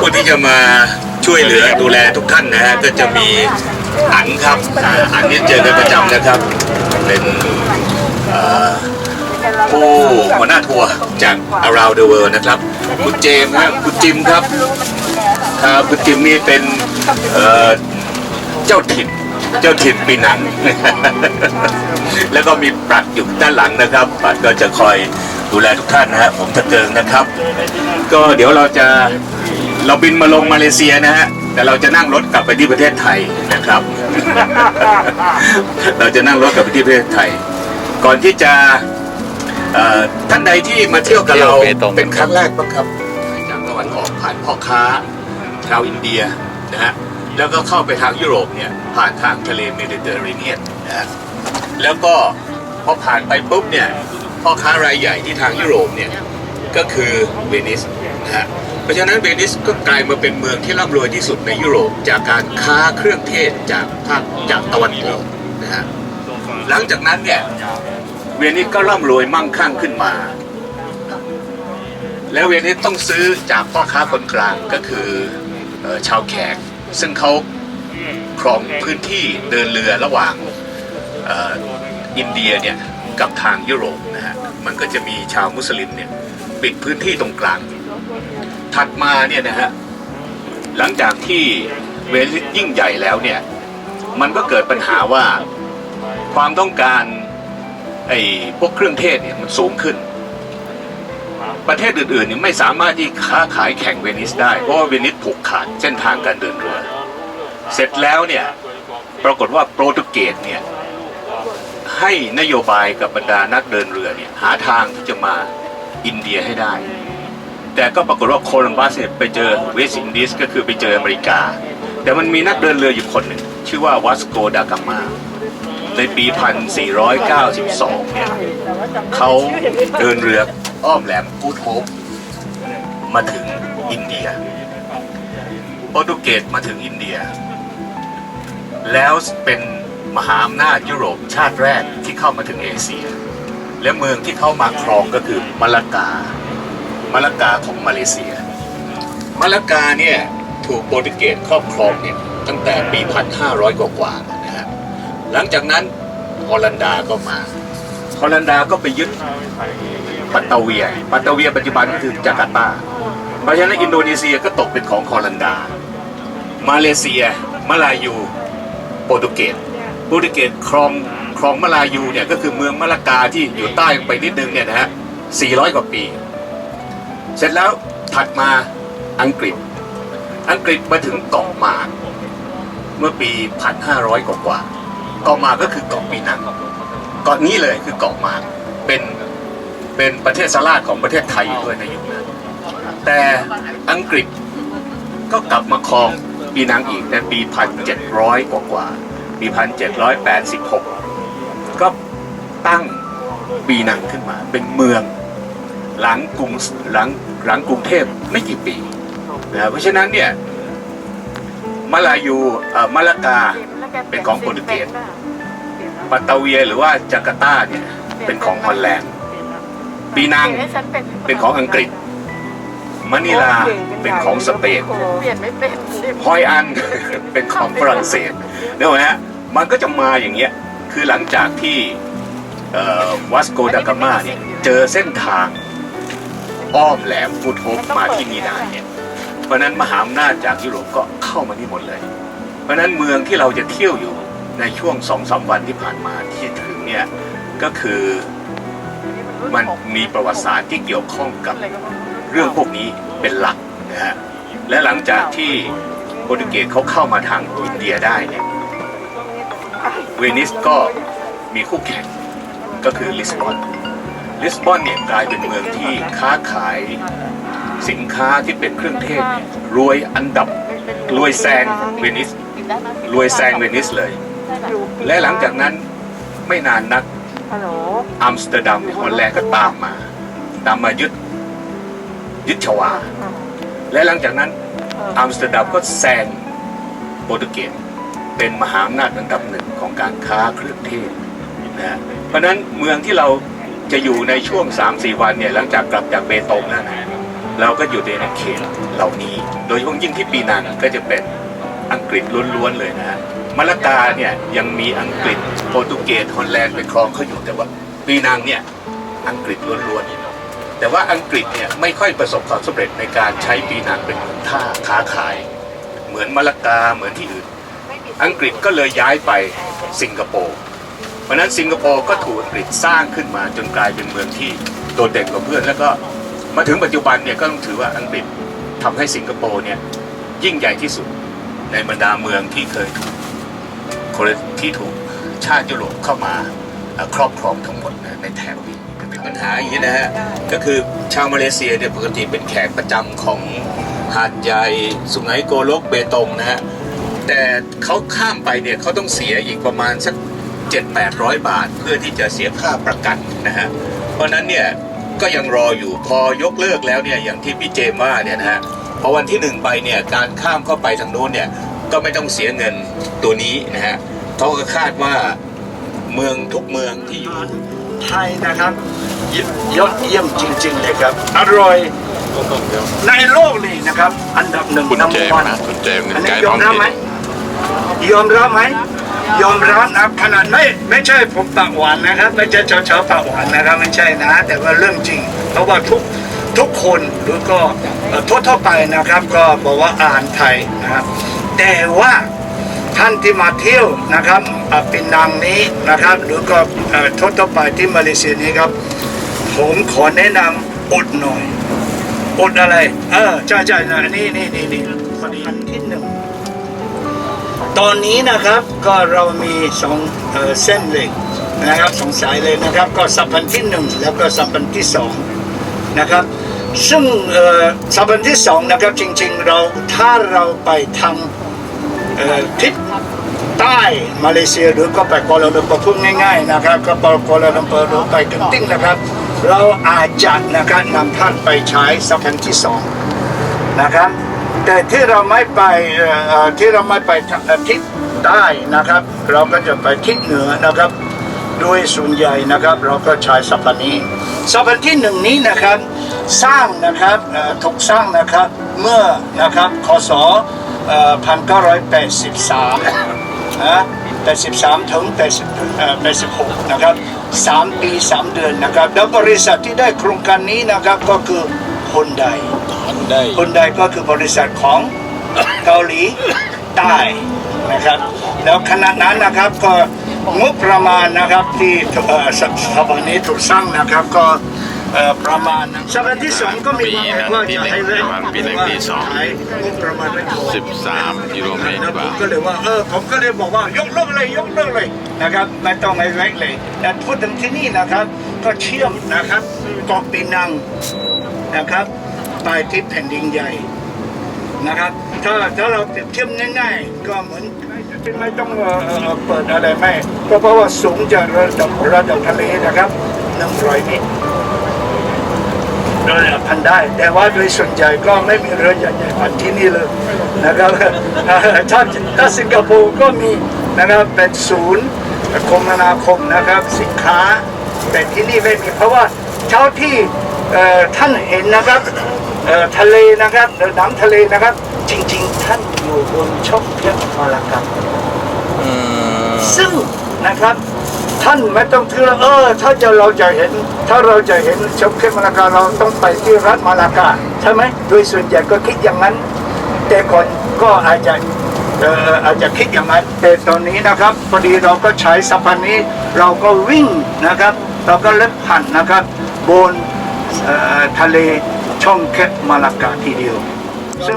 ผู้ที่จะมาช่วยเหลือดูแลทุกท่านนะฮะก็จะมีอันครับอันนี้เจอกันประจำนะครับ เป็นผู้หัวหน้าทัวร์จาก around the world นะครับ คุณเจมส์ครับคุณจิมครับครับคุณจิมนี่เป็นเอ่อเจ้าถิ่นเจ้าถิ่นปีนัง แล้วก็มีปรัดอยู่ด้านหลังนะครับปรัดก็จะคอยดูแลทุกท่านนะฮะผมตะเกิงนะครับ ก็เดี๋ยวเราจะ เราบินมาลงมาเลเซียนะฮะ แต่เราจะนั่งรถกลับไปที่ประเทศไทยนะครับ เราจะนั่งรถกลับไปที่ประเทศไทย ก่อนที่จะเอ่อท่านใดที่มาเที่ยวกับเราเที่ยวเบตงเป็นครั้งแรกบ้างครับจากตะวันออกผ่านพ่อค้าชาวอินเดียนะฮะแล้วก็เข้าไปทางยุโรปเนี่ยผ่านทางทะเลเมดิเตอร์เรเนียนนะฮะแล้วก็พอผ่านไปปุ๊บเนี่ยพ่อค้ารายใหญ่ที่ทางยุโรปเนี่ยก็คือเวนิสนะฮะเพ ราะฉะนั้นเวนิสก็กลายมาเป็นเมืองที่ร่ำรวยที่สุดในยุโรปจากการค้าเครื่องเทศจากภาคจากตะวันออกนะฮะหลังจากนั้นเนี่ยเวนิสก็ร่ำรวยมั่งคั่งขึ้นมา แล้วเวนิสต้องซื้อจากพ่อค้าคนกลางก็คืออชาวแขก ซึ่งเขาครองพื้นที่เดินเรือระหว่างออินเดียเนี่ยกับทางยุโรปนะฮะมันก็จะมีชาวมุสลิมเนี่ยปิดพื้นที่ตรงกลาง ถัดมาเนี่ยนะฮะหลังจากที่เวนิสยิ่งใหญ่แล้วเนี่ย มันก็เกิดปัญหาว่าความต้องการไอ้พวกเครื่องเทศเนี่ยมันสูงขึ้น ประเทศอื่นๆเนี่ยไม่สามารถที่ค้าขายแข่งเวนิสได้ เพราะว่าเวนิสผูกขาดเส้นทางการเดินเรือ เสร็จแล้วเนี่ยปรากฏว่าโปรตุเกสเนี่ยให้นโยบายกับบรรดานักเดินเรือเนี่ยหาทางที่จะมาอินเดียให้ได้ แต่ก็ปรากฏว่าโคลัมบัสเนี่ยไปเจอเวสต์อินดิสก็คือไปเจออเมริกา แต่มันมีนักเดินเรืออยู่คนหนึ่ง ชื่อว่าวัสโกดากามาในปี 1492 เนี่ยเขาเดินเรืออ้อมแหลมกูดโฮปมาถึงอินเดียโปรตุเกสมาถึงอินเดีย แล้วเป็นมหาอำนาจยุโรปชาติแรกที่เข้ามาถึงเอเชีย และเมืองที่เข้ามาครองก็คือมาลากา มาลากาของมาเลเซียมาลากาเนี่ยถูกโปรตุเกสครอบครองเนี่ยตั้งแต่ปี 1500 กว่านะฮะหลังจากนั้นฮอลันดาก็มาฮอลันดาก็ไปยึดปัตตาเวีย ปัตตาเวียปัจจุบันก็คือจาการ์ตาเพราะฉะนั้นอินโดนีเซียก็ตกเป็นของฮอลันดา มาเลเซียมาลายูโปรตุเกสโปรตุเกสครองครองมาลายูเนี่ยก็คือเมืองมะละกาที่อยู่ใต้ไปนิดนึงเนี่ยนะฮะ400 กว่าปี เสร็จแล้วถัดมาอังกฤษ อังกฤษมาถึงเกาะหมากเมื่อปี 1,500 กว่ากว่าเกาะหมากก็คือเกาะปีนังเกาะนี้เลยคือเกาะหมากเป็นเป็นประเทศสลาดของประเทศไทยอยู่ด้วยในยุคนั้นแต่อังกฤษก็กลับมาครองปีนังอีกในปี 1,700 กว่ากว่าปี 1,786 ก็ตั้งปีนังขึ้นมาเป็นเมือง หลังกรุงหลังหลังกรุงเทพไม่กี่ปีนะเพราะฉะนั้นเนี่ยมาลายูเอ่อมาลากาเป็นของโปรตุเกสปัตตาเวียหรือว่าจาการ์ตาเนี่ยเป็นของฮอลแลนด์ปีนังเป็นของอังกฤษมะนิลาเป็นของสเปนฮอยอันเป็นของฝรั่งเศสเนกอะมฮะมันก็จะมาอย่างเงี้ยคือหลังจากที่วัสโกดากามาเนี่ยเจอเส้นทาง อ้อมแหลมฟูดโฮปมาที่นี่ได้เนี่ยเพราะฉะนั้นมหาอำนาจจากยุโรปก็เข้ามาที่หมดเลย เพราะฉะนั้นเมืองที่เราจะเที่ยวอยู่ในช่วงสองสามวันที่ผ่านมาที่ถึงเนี่ยก็คือมันมีประวัติศาสตร์ที่เกี่ยวข้องกับเรื่องพวกนี้เป็นหลักนะฮะและหลังจากที่โปรตุเกสเขาเข้ามาทางอินเดียได้เนี่ยเวนิสก็มีคู่แข่งก็คือลิสบอน ลิสบอนเนี่ยกลายเป็นเมืองที่ค้าขายสินค้าที่เป็นเครื่องเทศเนี่ยรวยอันดับรวยแซงเวนิสรวยแซงเวนิสเลย และหลังจากนั้นไม่นานนักอัมสเตอร์ดัมเนี่ยฮอลแลนด์ก็ตามมาตามมายึดยึดชวา และหลังจากนั้นอัมสเตอร์ดัมก็แซงโปรตุเกสเป็นมหาอำนาจอันดับหนึ่งของการค้าเครื่องเทศนะฮะเพราะนั้นเมืองที่เรา จะอยู่ในช่วง 3-4 วันเนี่ยหลังจากกลับจากเบตงนะเราก็อยู่ในเขตเหล่านี้ โดยเฉพาะยิ่งที่ปีนังก็จะเป็นอังกฤษล้วนๆเลยนะฮะมะละกาเนี่ยยังมีอังกฤษโปรตุเกสฮอลแลนด์ไปครองเขาอยู่แต่ว่าปีนังเนี่ยอังกฤษล้วนๆแต่ว่าอังกฤษเนี่ยไม่ค่อยประสบความสำเร็จในการใช้ปีนังเป็นเหมือนท่าค้าขาย เหมือนมะละกาเหมือนที่อื่น อังกฤษก็เลยย้ายไปสิงคโปร์ ราะนั้นสิงคโปร์ก็ถูกอังกฤษสร้างขึ้นมาจนกลายเป็นเมืองที่โดดเด่นกว่าเพื่อน แล้วก็มาถึงปัจจุบันเนี่ยก็ต้องถือว่าอังกฤษทำให้สิงคโปร์เนี่ยยิ่งใหญ่ที่สุดในบรรดาเมืองที่เคยถูกคนที่ถูกชาติยุโรปเข้ามาครอบครองทั้งหมดในแถบนี้เป็นปัญหาอย่างนี้นะฮะก็คือชาวมาเลเซียเนี่ยปกติเป็นแขกประจำของหาดใหญ่สุไหงโกลกเบตงนะฮะแต่เขาข้ามไปเนี่ยเขาต้องเสียอีกประมาณสัก 7 8 0 0 บาท เพื่อที่จะเสียค่าประกันนะฮะเพราะฉะนั้นเนี่ยก็ยังรออยู่พอยกเลิกแล้วเนี่ยอย่างที่พี่เจมว่าเนี่ยนะฮะพอวันที่หนึ่งไปเนี่ยการข้ามเข้าไปทางโน้นเนี่ยก็ไม่ต้องเสียเงินตัวนี้นะฮะเขาก็คาดว่าเมืองทุกเมืองที่อยู่ไทยนะครับยยอดเยี่ยมจริง ๆ เลยครับ อร่อยในโลกเลยนะครับ อันดับหนึ่งคุณนัมเจมวันส์นะคุณเจมส์อันไกนี้ด์ยท้ออมงรับถิ่นไหมยอมรับไหม ยอมรับนะครับขนาดไม่ไม่ใช่ผมปากหวานนะครับ ไม่ใช่ชาวชาวปากหวานนะครับไม่ใช่นะ แต่ว่าเรื่องจริง เพราะว่าทุกทุกคนหรือก็เอ่อทั่วๆไปนะครับ ก็บอกว่าอาหารไทยนะครับแต่ว่าท่านที่มาเที่ยวนะครับเป็นนางนี้นะครับ หรือก็เอ่อทั่วๆไปที่มาเลเซียนี้ครับ ผมขอแนะนำอดหน่อยอดอะไร เออใช่ใช่นะนี่นี่นี่นี่พันที่หนึ่ง ตอนนี้นะครับก็เรามีสองเส้นเหล็กนะครับสองสายเลยนะครับ ก็สัมพันธ์ที่หนึ่งแล้วก็สัมพันธ์ที่สองนะครับ ซึ่งสัมพันธ์ที่สองนะครับจริงๆเราถ้าเราไปทางเอ่อทิศใต้มาเลเซียหรือก็ไปกัวลาลัมเปอร์พูดง่ายๆนะครับก็ไปกัวลาลัมเปอร์หรือไปกันติ้งนะครับ เราอาจจะนะครับนำท่านไปใช้สัมพันธ์ที่สองนะครับ แต่ที่เราไม่ไปที่เราไม่ไปทิศใต้นะครับ เราก็จะไปทิศเหนือนะครับโดยส่วนใหญ่นะครับ เราก็ใช้สัปดาห์นี้สัปดาห์ที่หนึ่งนี้นะครับ สร้างนะครับถูกสร้างนะครับเมื่อนะครับคศเอ่อ1983นะ83 ถึง86 นะครับ 3 ปี 3 เดือนนะครับ แล้วบริษัทที่ได้โครงการนี้นะครับก็คือ ฮุนไดฮุนไดก็คือบริษัทของเกาหลีใต้นะครับ แล้วขณะนั้นนะครับก็งบประมาณนะครับที่เอ่อสถาบันนี้ถูกสร้างนะครับก็เอ่อประมาณสถาบันที่สองก็มีความหมายว่าจะให้เล่นปีหนึ่งปีสองใช้งบประมาณไม่พอ13กิโลเมตรแล้วกผว่ามก็เลยว่าเออผมก็เลยบอกว่ายกเลิกเลยยกเลิกเลยนะครับไม่ต้องไม่เล็กเลยแต่พูดถึงที่นี่นะครับ ก็เชื่อมนะครับเกาะปีนัง นะครับไปที่แผ่นดินใหญ่นะครับ ถ้าถ้าเราเปรียบเทียบง่ายๆ ก็เหมือนไม่ต้องเปิดอะไรไม่ก็เพราะว่าสูงจากระดับระดับทะเลนะครับ100เมตรระดับพันได้ แต่ว่าโดยส่วนใหญ่ก็ไม่มีเรือใหญ่ๆพันที่นี่เลยนะครับถ้าถ้าสิงคโปร์ก็มีนะครับเป็นศูนย์คมนาคมนะครับ สินค้า แต่ที่นี่ไม่มีเพราะว่าเท่าที่ ท่านเห็นนะครับเอ่อทะเลนะครับเอ่อน้ำทะเลนะครับ จริง ๆ ท่านอยู่บนช่องแคบมาลากาซึ่งนะครับ ท่านไม่ต้องเชื่อเออ ถ้าจะเราจะเห็น ถ้าเราจะเห็นช่องแคบมาลากาเราต้องไปที่รัฐมาลากาใช่ไหมโดยส่วนใหญ่ก็คิดอย่างนั้น แต่ก่อนก็อาจจะเอ่ออาจจะคิดอย่างนั้นแต่ตอนนี้นะครับพอดีเราก็ใช้สะพานนี้ เราก็วิ่งนะครับ เราก็เล็บผ่านนะครับ บนเอ่อ ทะเลช่องแคบมาลากาทีเดียว ซึ่ง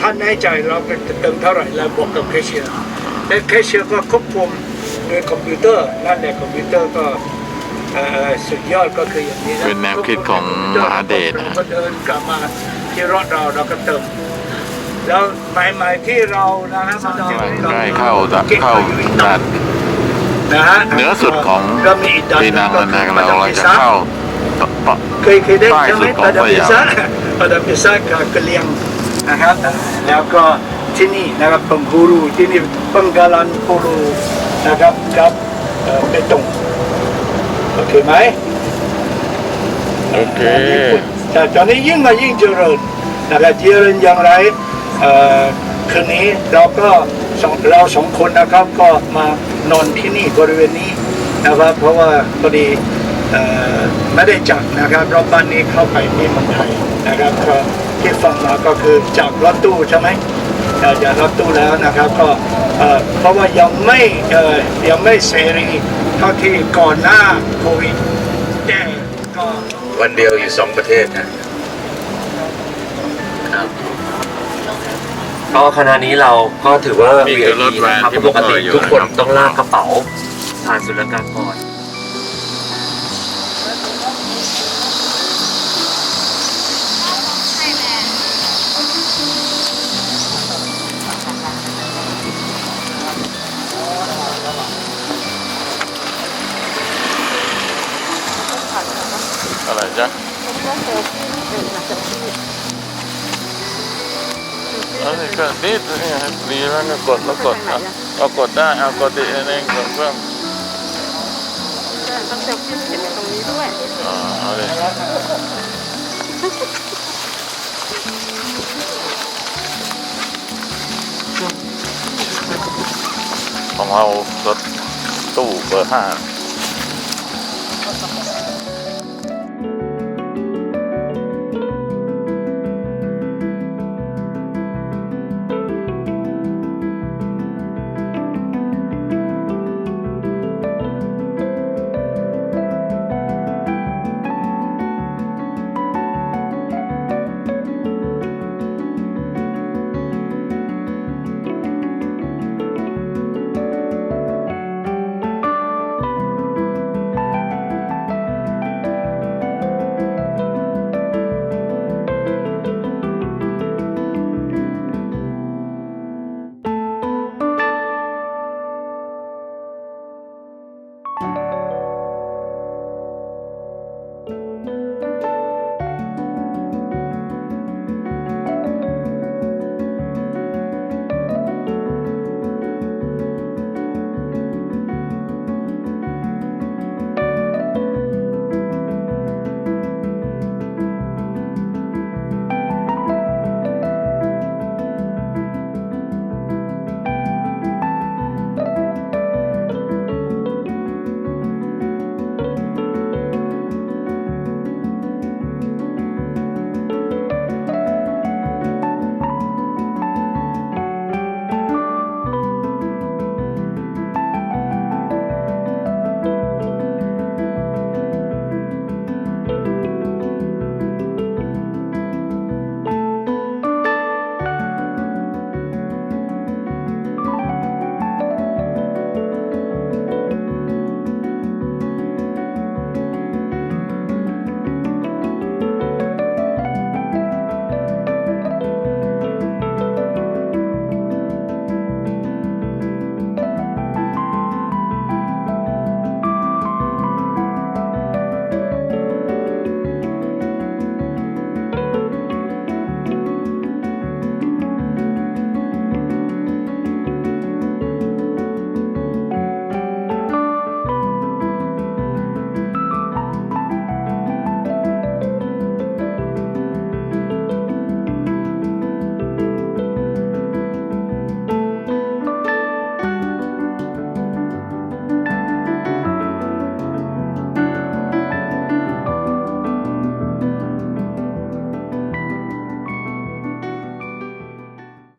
ท่านแน่ใจเราเป็นเติมเท่าไหร่แล้วบอกกับแคชเชียร์และแคชเชียร์ก็ควบคุมโดยคอมพิวเตอร์นั่นแหละคอมพิวเตอร์ก็เอ่อสุดยอดก็คืออย่างนี้ะเป็นแนวคิดของมหาเดชนะเราก็เดินกลับมาที่รถเราเราก็เติมแล้วใหม่ๆที่เรานะครับใกล้เข้าดัดเข้าดัดนะฮะเหนือสุดของก็มีอีกดัดปีนังก็นะคือเราเราจะเข้าปะ เคยเคยได้ใต้ใช่ไหมสุดของปาดาสปิยามซาปาดาปิซากับกะเลียงนะครับแล้วก็ที่นี่นะครับปังกูรูที่นี่ปังกาลันกูรูนะครับกับเอ่อเบตงโอเคไหมโอเคญี่ปุ่นแต่ตอนนี้ยิ่งมายิ่งเจริญนะครับเจริญอย่างไรเอ่อคืนนี้เราก็สองเราสองคนนะครับก็มานอนที่นี่บริเวณนี้นะครับเพราะว่าพอดีเอ่อ ไม่ได้จัดนะครับรอบบ้านนี้เข้าไปที่เมืองไทยนะครับก็ที่ฟังมาก็คือจากรถตู้ใช่ไหมเอ่อจากรถตู้แล้วนะครับก็เอ่อเพราะว่ายังไม่เอ่อยังไม่เสรีเท่าที่ก่อนหน้าโควิดแต่ก็วันเดียวอยู่สองประเทศนะก็คณะนี้เราก็ถือว่านี่คือรถ VIP แวนนะครับที่ปกติผมเคยอยู่ทุกคนนะครับต้องลากกระเป๋าผ่านศุลกากรอะไร อันนี้ก็นิดนี่ดีแล้วก็กดแล้วกดเอาเอากดได้เอากดดีเองกดเพิ่มต้องเซลฟี่เห็นตรงนี้ด้วยอ่าเอาเลยของเรารถตู้เบอร์ห้า